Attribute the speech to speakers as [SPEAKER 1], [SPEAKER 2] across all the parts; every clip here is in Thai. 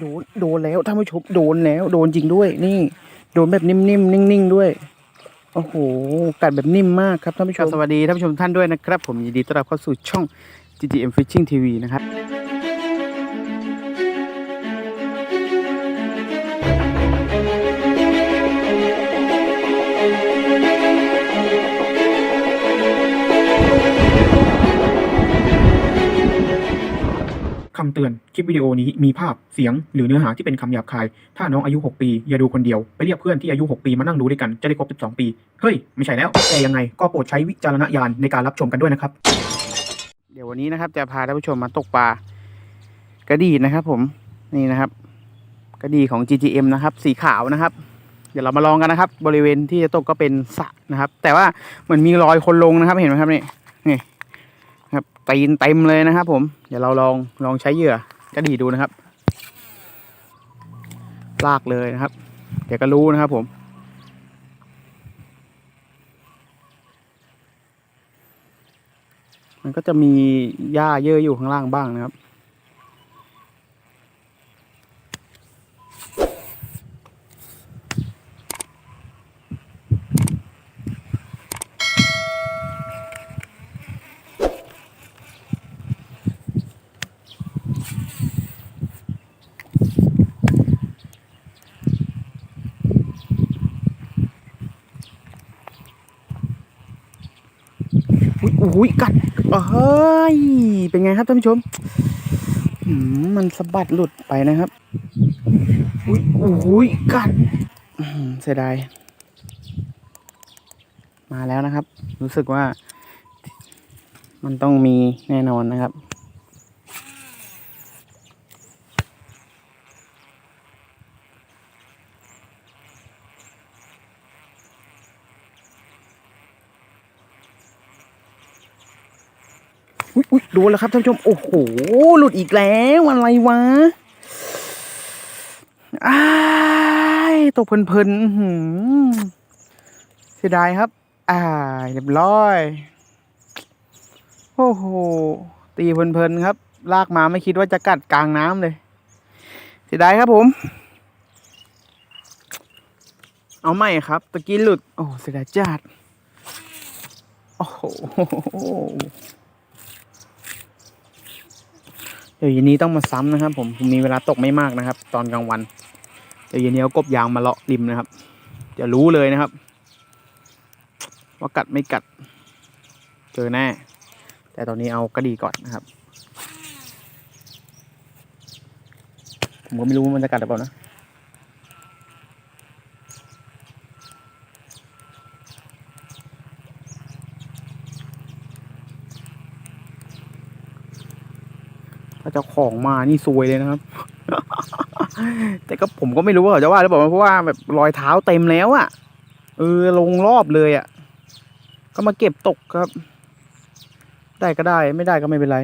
[SPEAKER 1] โดนโดนแล้วท่านผู้ชมโดนแล้ว โดนจริงด้วย นี่ โดนแบบนิ่มๆนิ่งๆด้วยโอ้โหกัดแบบนิ่มมากครับท่านผู้ชมสวัสดีท่านผู้ชมท่านด้วยนะครับ ผมยินดีต้อนรับเข้าสู่ช่อง GGM Fishing TV นะครับ
[SPEAKER 2] คำเตือน คลิปวิดีโอนี้มีภาพ เสียง หรือเนื้อหาที่เป็นคำหยาบคาย ถ้าน้องอายุ 6 ปี อย่าดูคนเดียว ไปเรียกเพื่อนที่อายุ 6 ปีมานั่งดูด้วยกัน จะได้ครบ 12 ปี เฮ้ย ไม่ใช่แล้ว แต่ยังไง ก็โปรดใช้วิจารณญาณในการรับชมกันด้วยนะครับ
[SPEAKER 1] เดี๋ยววันนี้นะครับ จะพาท่านผู้ชมมาตกปลากระดีนะครับ ผม นี่นะครับ กระดีของ GGM นะครับ สีขาวนะครับ เดี๋ยวเรามาลองกันนะครับ บริเวณที่จะตกก็เป็นสระนะครับ แต่ว่าเหมือนมีรอยคนลงนะครับ เห็นไหมครับนี่ ตีนเต็มเลยนะครับ ผม เดี๋ยวเราลองลองใช้เหยื่อกระดีดูนะครับ ลากเลยนะครับ เดี๋ยวก็รู้นะครับ ผมมันก็จะมีหญ้าเยอะอยู่ข้างล่างบ้างนะครับ อุ้ยอุ้ยกัดเฮ้ยเป็นไงครับท่านผู้ชมมันสะบัดหลุดไปนะครับอุ้ยอุ้ยกัดเสียดายมาแล้วนะครับ รู้สึกว่า มันต้องมีแน่นอนนะครับ อุ้ยอุ้ยโดนแล้วครับท่านผู้ชม โอ้โห หลุดอีกแล้วอะไรวะอ้ายตกเพลินๆอื้อหือเสียดายครับ อ่าเรียบร้อย โอ้โห ตีเพลินๆครับ ลากมาไม่คิดว่าจะกัดกลางน้ำเลย เสียดายครับผม เอาใหม่ครับ ตะกี้หลุด โอ้เสียดายจัดโอ้โห เดี๋ยวเย็นนี้ต้องมาซ้ำนะครับ ผมผมมีเวลาตกไม่มากนะครับ ตอนกลางวันเดี๋ยวเย็นนี้เอากบยางมาเลาะริมนะครับจะรู้เลยนะครับ ว่ากัดไม่กัด เจอแน่ แต่ตอนนี้เอากระดีก่อนนะครับ ผมก็ไม่รู้ว่ามันจะกัดหรือเปล่านะาเจ้าของมานี่ซวยเลยนะครับ แต่ก็ผมก็ไม่รู้ว่าเขาจะว่าหรือเปล่าเพราะว่าแบบรอยเท้าเต็มแล้วอะ่ะ เออลงรอบเลยอะ่ะ ก็มาเก็บตกครับ ได้ก็ได้ไม่ได้ก็ไม่เป็นไร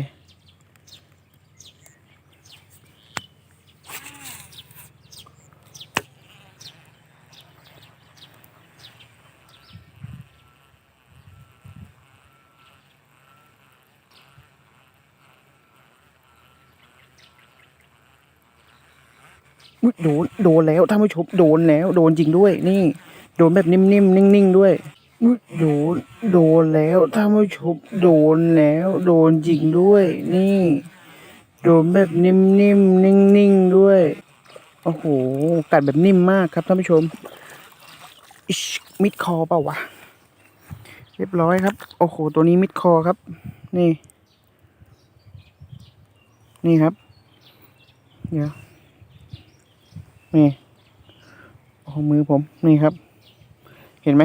[SPEAKER 1] โดนโดนแล้วท่านผู้ชมโดนแล้ว โดนจริงด้วย นี่ โดนแบบนิ่มๆนิ่งๆด้วยโดนโดนแล้วท่านผู้ชมโดนแล้ว โดนจริงด้วย นี่ โดนแบบนิ่มๆนิ่งๆด้วยโอ้โหกัดแบบนิ่มมากครับท่านผู้ชมชมิดคอเปล่าวะเรียบร้อยครับ โอ้โห ตัวนี้มิดคอครับ นี่ นี่ครับ เดี๋ยว นี่โอ้มือผมนี่ครับ เห็นไหม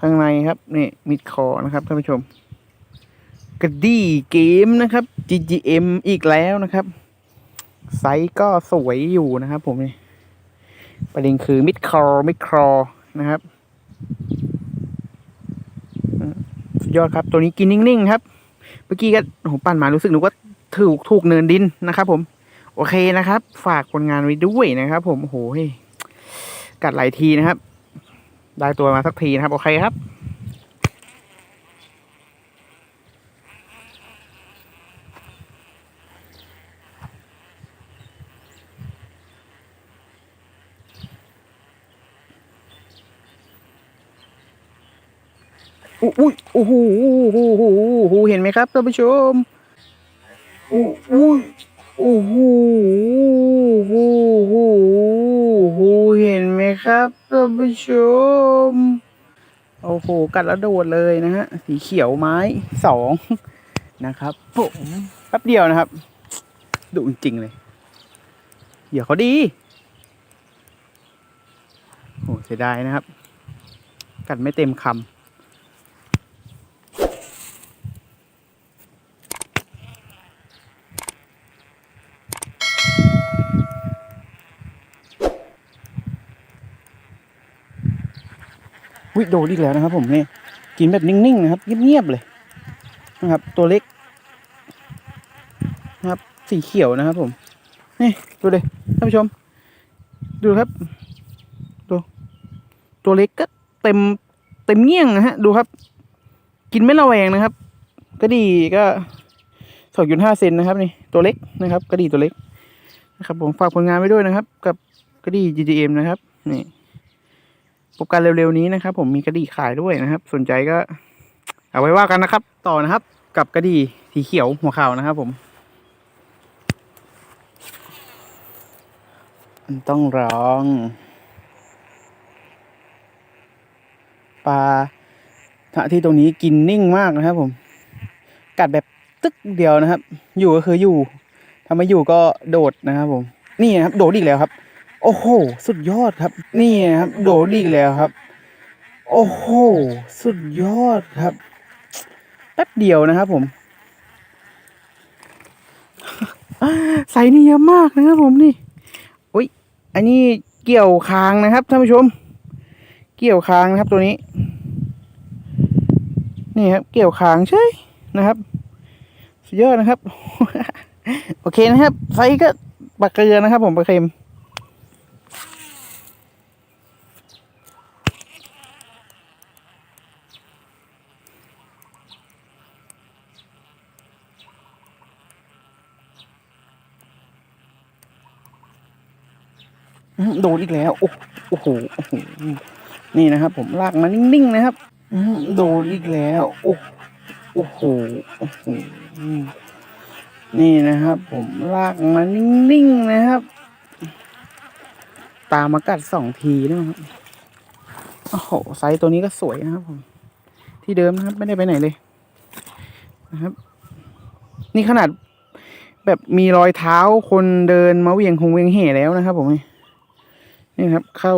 [SPEAKER 1] ข้างในครับ นี่มิดคอนะครับท่านผู้ชมกระดีเกมนะครับ GGM อีกแล้วนะครับ ไซส์ก็สวยอยู่นะครับ ผมนี่ประเด็นคือมิดคอมิดคอนะครับสุดยอดครับ ตัวนี้กินนิ่งๆครับ เมื่อกี้ก็โอ้โหปั่นมารู้สึกนึกว่าถูกถูกเนินดินนะครับผม โอเคนะครับ ฝากผลงานไว้ด้วยนะครับ ผมโหกัดหลายทีนะครับ ได้ตัวมาสักทีนะครับ โอเคครับอุ้ยโอ้โหโอ้โหโอ้โหเห็นไหมครับท่านผู้ชมอุ้ย โอ้โหโอ้โหโอ้โหเห็นไหมครับท่านผู้ชม โอ้โห กัดแล้วโดดเลยนะฮะ สีเขียวไม้สองนะครับผมแป๊บเดียวนะครับ ดุจริงเลยเหยื่อเขาดี โอ้เสียดายนะครับ กัดไม่เต็มคำ วิโดนอีกแล้วนะครับ ผมนี่กินแบบนิ่งๆนะครับเงียบๆเลยนะครับ ตัวเล็กนะครับ สีเขียวนะครับ ผม นี่ดูเลยท่านผู้ชม ดูครับดูตัวเล็กก็เต็มเต็มเงี้ยงนะฮะ ดูครับ กินไม่ระแวงนะครับกระดีก็สองจุดห้าเซนนะครับ นี่ตัวเล็กนะครับกระดีตัวเล็กนะครับ ผมฝากผลงานไว้ด้วยนะครับ กับกระดี GTM นะครับ นี่ พบกันเร็วๆนี้นะครับ ผมมีกระดี่ขายด้วยนะครับ สนใจก็ เอาไว้ว่ากันนะครับ ต่อนะครับ กับกระดี่สีเขียวหัวขาวนะครับ ผมมันต้องร้อง ปลาทะที่ตรงนี้กินนิ่งมากนะครับ ผม กัดแบบตึกเดียวนะครับ อยู่ก็คืออยู่ถ้าไม่อยู่ก็โดดนะครับ ผม นี่นะครับ โดดอีกแล้วครับ โอ้โห สุดยอดครับ นี่ครับโดดอีกแล้วครับ โอ้โห สุดยอดครับ แป๊บเดียวนะครับผมใส่นี่เยอะมากนะครับผมนี่อุ้ยอันนี้เกี่ยวคางนะครับท่านผู้ชม เกี่ยวคางนะครับตัวนี้ นี่ครับ เกี่ยวคางใช่นะครับ สุดยอดนะครับ โอเคนะครับไซส์ก็ปลาเกลือนะครับ ผมปลาเค็ม โดนอีกแล้วโอ้โหโอ้โหนี่นะครับ ผมลากมานิ่งๆนะครับโดนอีกแล้วโอ้โอ้โหโอ้โหนี่นะครับ ผมลากมานิ่งๆนะครับ ตามมากัดสองทีนะครับโอ้โหไซส์ตัวนี้ก็สวยนะครับผม ที่เดิมนะครับ ไม่ได้ไปไหนเลยนะครับ นี่ขนาดแบบมีรอยเท้าคนเดินมาเวียงคงเวียงเหแล้วนะครับผม นี่ครับ เข้า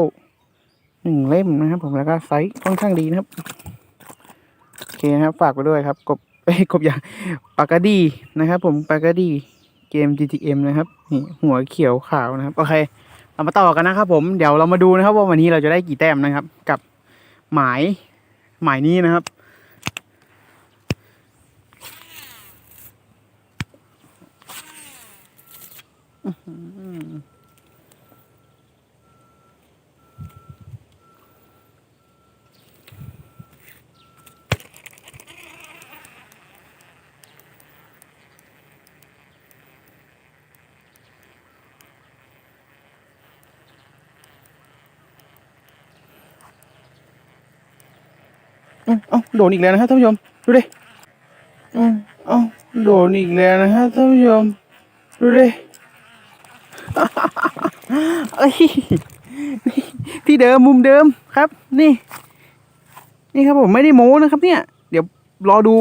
[SPEAKER 1] หนึ่งเล่มนะครับ ผมแล้วก็ไซส์ค่อนข้างดีนะครับโอเคนะครับ ฝากไปด้วยครับ กบเอ้กบอย่างปากกาดีนะครับ ผมปากกาดีเกม GTM นะครับนี่หัวเขียวขาวนะครับโอเคเรามาต่อกันนะครับ ผมเดี๋ยวเรามาดูนะครับ ว่าวันนี้เราจะได้กี่แต้มนะครับ กับหมายหมายนี้นะครับอื เอ้าโดนอีกแล้วนะครับท่านผู้ชมดูดิอืมเอ้าโดนอีกแล้วนะครับท่านผู้ชมดูดิเอ้ยนี่ที่เดิมมุมเดิมครับ นี่ นี่ครับผมไม่ได้โม้นะครับ เนี่ย เดี๋ยวรอดู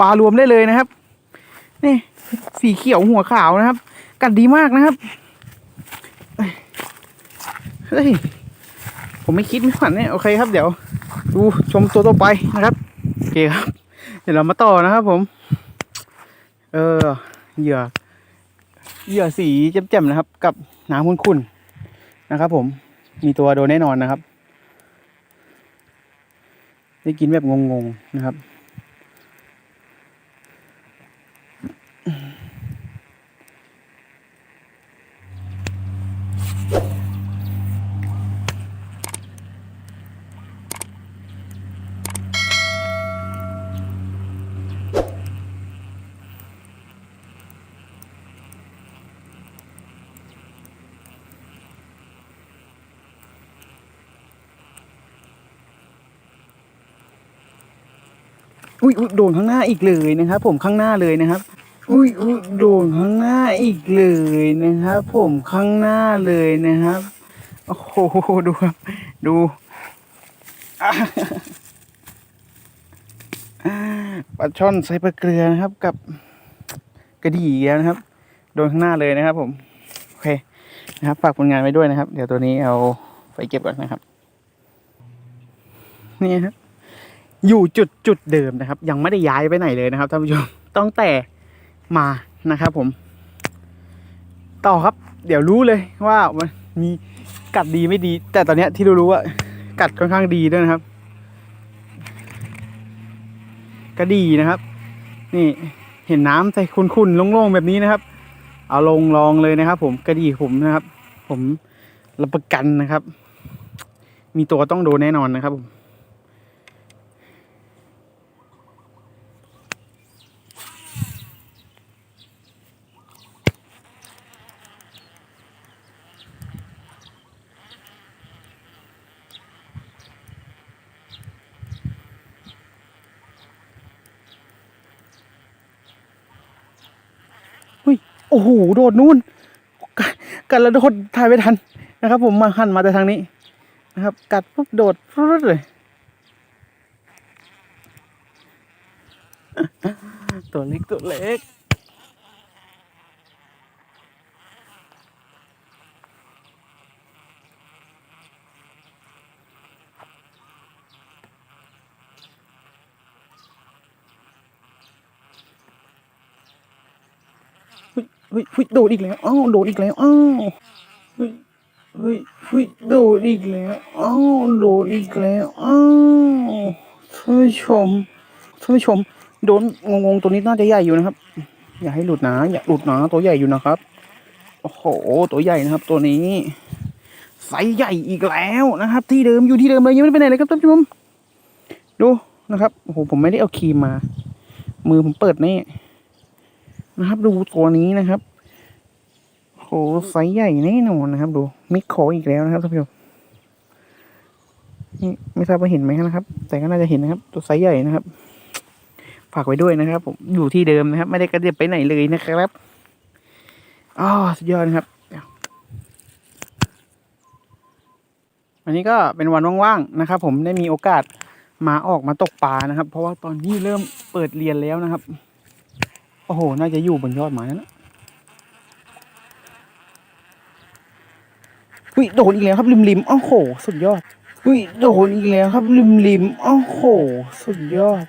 [SPEAKER 1] ปลารวมได้เลยนะครับ นี่ สีเขียวหัวขาวนะครับ กัดดีมากนะครับเฮ้ยผมไม่คิดไม่ฝันเนี่ยโอเคครับเดี๋ยว ดูชมตัวต่อไปนะครับโอเคครับ เดี๋ยวเรามาต่อนะครับผม เออเหยื่อเหยื่อสีแจ่มๆนะครับ กับน้ำขุ่นๆนะครับ ผม มีตัวโดนแน่นอนนะครับ ได้กินแบบงงๆนะครับ อุ้ยอุ้ยโดนข้างหน้าอีกเลยนะครับ ผมข้างหน้าเลยนะครับ อุ้ยอุ้ยโดนข้างหน้าอีกเลยนะครับ ผมข้างหน้าเลยนะครับโอ้โหดูครับดูปลาช่อนใส่ปลาเกลือนะครับ กับกระดี่แล้วนะครับ โดนข้างหน้าเลยนะครับ ผมโอเคนะครับฝากผลงานไว้ด้วยนะครับ เดี๋ยวตัวนี้เอาไปเก็บก่อนนะครับ นี่ครับ อยู่จุดจุดเดิมนะครับ ยังไม่ได้ย้ายไปไหนเลยนะครับท่านผู้ชมต้องแต่มานะครับผม ต่อครับ เดี๋ยวรู้เลยว่ามันมีกัดดีไม่ดี แต่ตอนเนี้ยที่รู้ๆว่า กัดค่อนข้างดีด้วยนะครับกระดีนะครับ นี่เห็นน้ำใส่ขุ่นๆโล่งๆแบบนี้นะครับ เอาลงลองเลยนะครับ ผมกระดีผมนะครับ ผมรับประกันนะครับ มีตัวต้องโดนแน่นอนนะครับผม หโดดนู่นกัดแล้วโดดถ่ายไม่ทันนะครับ ผมมาหันมาแต่ทางนี้นะครับ กัดปุ๊บโดดปุ๊บเลยตัวเล็กตัวเล็ก เฮ้ยเฮ้ยโดดอีกแล้วอ้าวโดดอีกแล้วอ้าวเฮ้ยเฮ้ยเฮ้ยโดดอีกแล้วอ้าวโดดอีกแล้วอ้าวท่านผู้ชมท่านผู้ชม โดนงงๆตัวนี้น่าจะใหญ่อยู่นะครับ อย่าให้หลุดนะอย่าหลุดนะตัวใหญ่อยู่นะครับโอ้โหตัวใหญ่นะครับ ตัวนี้ไซส์ใหญ่อีกแล้วนะครับ ที่เดิมอยู่ที่เดิมเลยยังไม่ไปไหนเลยครับท่านผู้ชมดูนะครับโอ้โหผมไม่ได้เอาครีมมา มือผมเปิดแน่ นะครับ ดูตัวนี้นะครับโหไซส์ใหญ่แน่นอนนะครับ ดูมิกโคอีกแล้วนะครับท่านผู้ชมนี่ไม่ทราบว่าเห็นไหมนะครับ แต่ก็น่าจะเห็นนะครับ ตัวไซส์ใหญ่นะครับ ฝากไว้ด้วยนะครับผมอยู่ที่เดิมนะครับ ไม่ได้กระเด็บไปไหนเลยนะครับอ๋อสุดยอดนะครับวันนี้ก็เป็นวันว่างๆนะครับ ผมได้มีโอกาสมาออกมาตกปลานะครับ เพราะว่าตอนนี้เริ่มเปิดเรียนแล้วนะครับ โอ้โห น่าจะอยู่บนยอดไม้นั่นนะอุ้ยโดนอีกแล้วครับริมริมโอ้โห สุดยอดอุ้ยโดนอีกแล้วครับริมริมโอ้โห สุดยอด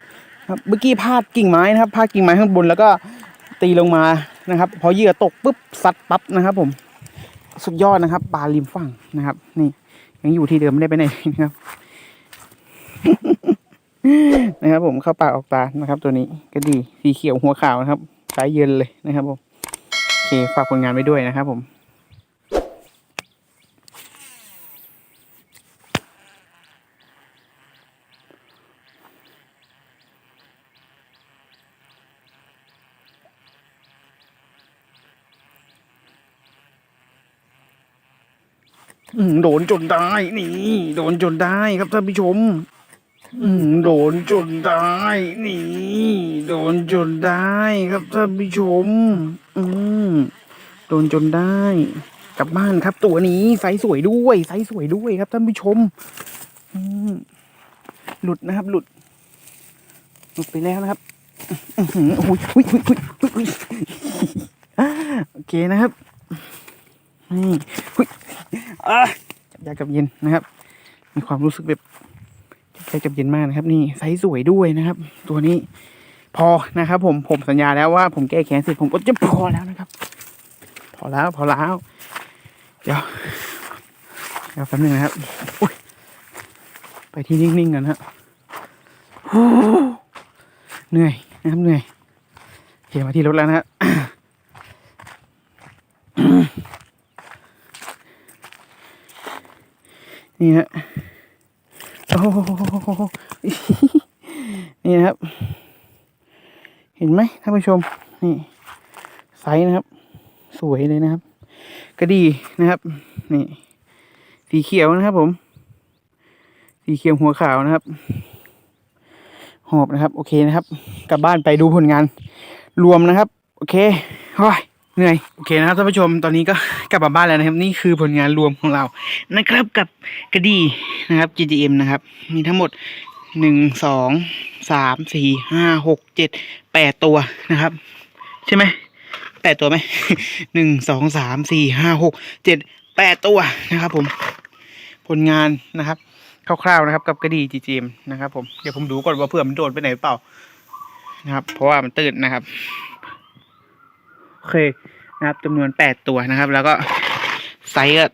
[SPEAKER 1] ครับ เมื่อกี้พลาดกิ่งไม้นะครับ พลาดกิ่งไม้ข้างบนแล้วก็ตีลงมานะครับ พอเหยื่อตกปุ๊บซัดปั๊บนะครับ ผม สุดยอดนะครับปลาริมฝั่งนะครับ นี่ ยังอยู่ที่เดิมไม่ได้ไปไหนนะครับ นะครับผมเข้าปากออกตานะครับ ตัวนี้ก็ดีสีเขียวหัวขาวนะครับสายเย็นเลยนะครับผมโอเคฝากผลงานไว้ด้วยนะครับผมอืมโดนจนได้นี่ โดนจนได้ครับท่านผู้ชม อืมโดนจนได้นี่ โดนจนได้ครับท่านผู้ชม อืมโดนจนได้ กลับบ้านครับ ตัวนี้ไซส์สวยด้วยไซส์สวยด้วยครับท่านผู้ชม อืมหลุดนะครับ หลุด หลุดไปแล้วนะครับโอ้ยอุ้ยอุ้ยอุ้ยอุ้ยอุ้ยโอเคนะครับนี่อุ้ยอะจับยากับเย็นนะครับ มีความรู้สึกแบบ ใจจับเย็นมากนะครับ นี่ไซส์สวยด้วยนะครับ ตัวนี้พอนะครับ ผมผมสัญญาแล้วว่าผมแก้แค้นเสร็จผมก็จะพอแล้วนะครับ พอแล้วพอแล้ว เดี๋ยวเดี๋ยวแป๊บนึงนะครับไปที่นิ่งๆกันฮะเหนื่อยนะครับเหนื่อยโอเคมาที่รถแล้วนะฮะนี่ฮะ โอ้นี่นะครับ เห็นไหมท่านผู้ชม นี่ไซส์นะครับ สวยเลยนะครับ ก็ดีนะครับ นี่ สีเขียวนะครับ ผม สีเขียวหัวขาวนะครับหหอบนะครับ โอเคนะครับ กลับบ้านไปดูผลงาน รวมนะครับ โอเคโอ้ย เหนื่อยโอเคนะครับท่านผู้ชมตอนนี้ก็กลับมาบ้านแล้วนะครับ นี่คือผลงานรวมของเรานะครับกับกระดีนะครับ GTM นะครับ มีทั้งหมดหนึ่งสองสามสี่ห้าหกเจ็ดแปดตัวนะครับ ใช่ไหมแปดตัวไหมหนึ่งสองสามสี่ห้าหกเจ็ดแปดตัวนะครับผมผลงานนะครับคร่าวๆนะครับ กับกระดี GTM นะครับผมเดี๋ยวผมดูก่อนว่าเผื่อมันโดนไปไหนหรือเปล่านะครับ เพราะว่ามันตื่นนะครับ เคนะครับจำนวนแปดตัวนะครับ แล้วก็ไซส์ก็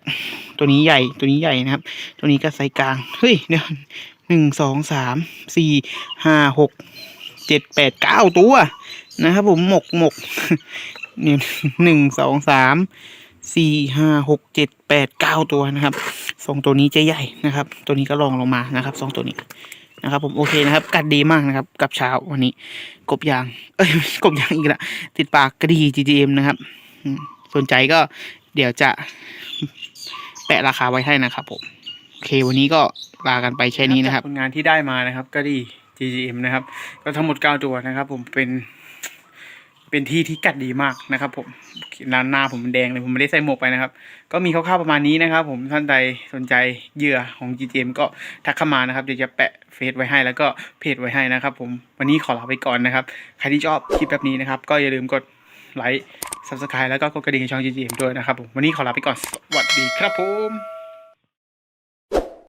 [SPEAKER 1] ตัวนี้ใหญ่ตัวนี้ใหญ่นะครับ ตัวนี้ก็ไซส์กลางเฮ้ยเดี๋ยวหนึ่งสองสามสี่ห้าหกเจ็ดแปดเก้าตัวนะครับผมหมกหมกเนี่ยหนึ่งสองสามสี่ห้าหกเจ็ดแปดเก้าตัวนะครับสองตัวนี้จะใหญ่นะครับ ตัวนี้ก็ลองลงมานะครับสองตัวนี้ นะครับ ผมโอเคนะครับ กัดดีมากนะครับ กับเช้าวันนี้ กบยาง เอ้ยกบยางอีกละติดปากกระดี GGM นะครับสนใจก็เดี๋ยวจะแปะราคาไว้ให้นะครับผมโอเควันนี้ก็ลากันไปแค่นี้นะครับผลงานที่ได้มานะครับ ก็ดี GGM นะครับ ก็ทั้งหมด9ตัวนะครับ ผมเป็น เป็นที่ที่กัดดีมากนะครับ ผมร้านหน้าผมมันแดงเลยผมไม่ได้ใส่หมวกไปนะครับ ก็มีคร่าวๆประมาณนี้นะครับ ผมท่านใดสนใจเหยื่อของ GGM ก็ทักเข้ามานะครับเดี๋ยวจะแปะเฟซไว้ให้แล้วก็เพจไว้ให้นะครับ ผมวันนี้ขอลาไปก่อนนะครับใครที่ชอบคลิปแบบนี้นะครับ ก็อย่าลืมกดไลค์ subscribe แล้วก็กดกระดิ่งให้ช่อง GGM ด้วยนะครับผมวันนี้ขอลาไปก่อนสวัสดีครับผม